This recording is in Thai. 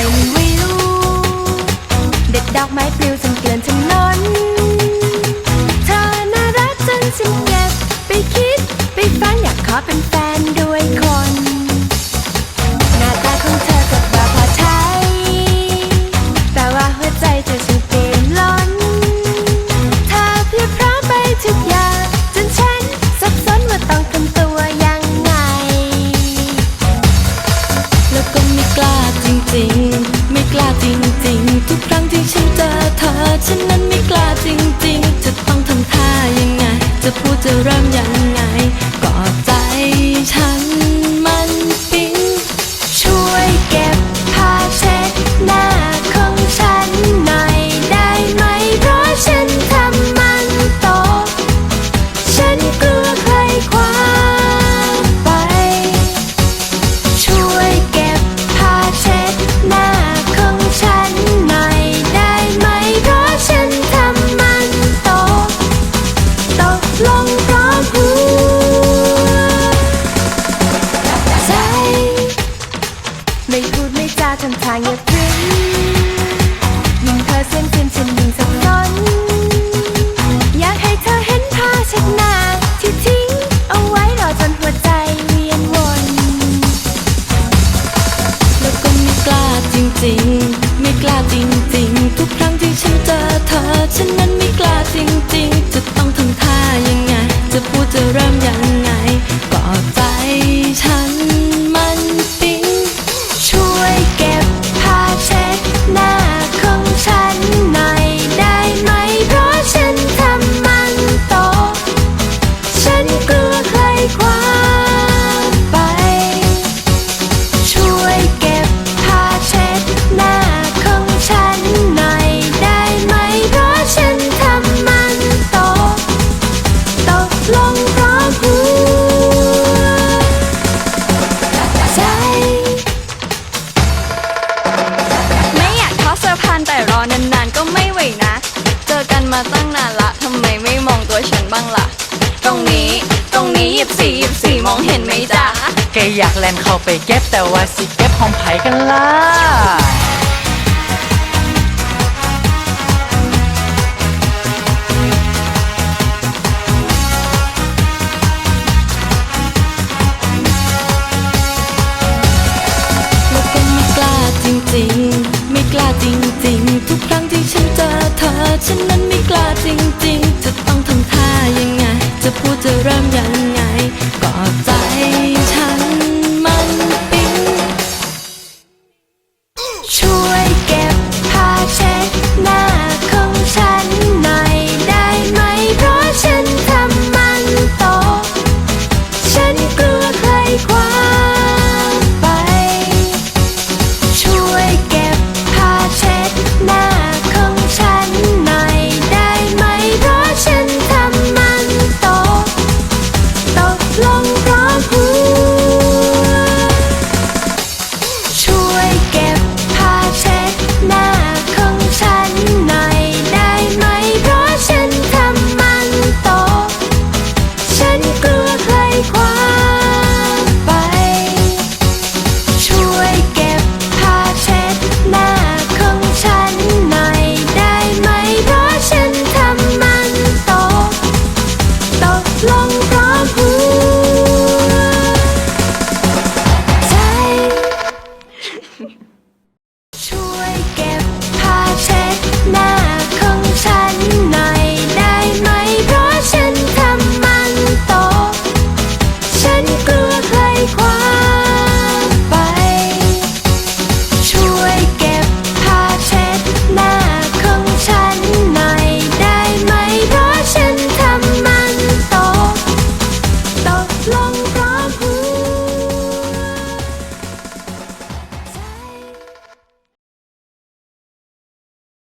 เป็นวิว เด็ดดอกไม้ปลิวจนเกลื่อนถนนเธอน่ารักจนฉัน ทำทางอย่าพริ้งยิ่งเธอเส้นขึ้นฉันยิ่งสับสนอยากให้เธอเห็นผ้าเช็ดหน้าที่ทิ้งเอาไว้รอจนหัวใจเวียนวนแล้วก็ไม่กล้าจริงๆ ไม่กล้าจริงๆ ทุกครั้งที่ฉันเจอเธอ ฉันนั้นไม่กล้าจริง นเข้าไปเก็บแต่ว่าสิเก็บของไผกันล่ะจริงๆ ไม่กล้าจริง ๆ ทุกครั้งที่ฉันเจอเธอ ฉันนั้นไม่กล้าจริง ๆ จะต้องทำท่ายังไง จะพูดจะเริ่มยัง